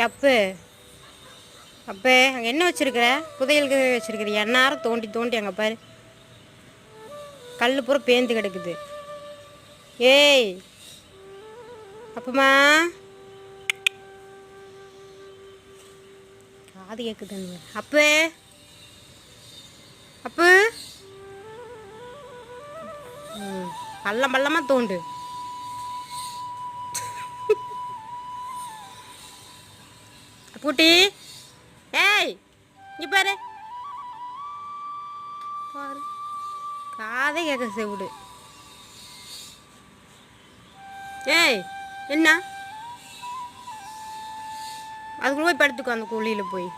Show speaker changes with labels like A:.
A: அப்பு. அப்பே அங்கே என்ன வச்சிருக்கிற? புதையலுக்கு வச்சுருக்குற எந்நேரம் தோண்டி தோண்டி அங்கே பாரு. கல் பூரா பேந்து கிடக்குது. ஏய். அப்பமா. காது கேட்குதுங்க அப்பே. அப்பு. ம், பள்ளம் பள்ளமாக தோண்டு. பூட்டி. ஏய் இங்க பாரு. பாரு. காதே கேட்க செவிடு. ஏய் என்ன? அதுக்குள்ள போய் படுத்துக்கோ அந்த குழியில் போய்.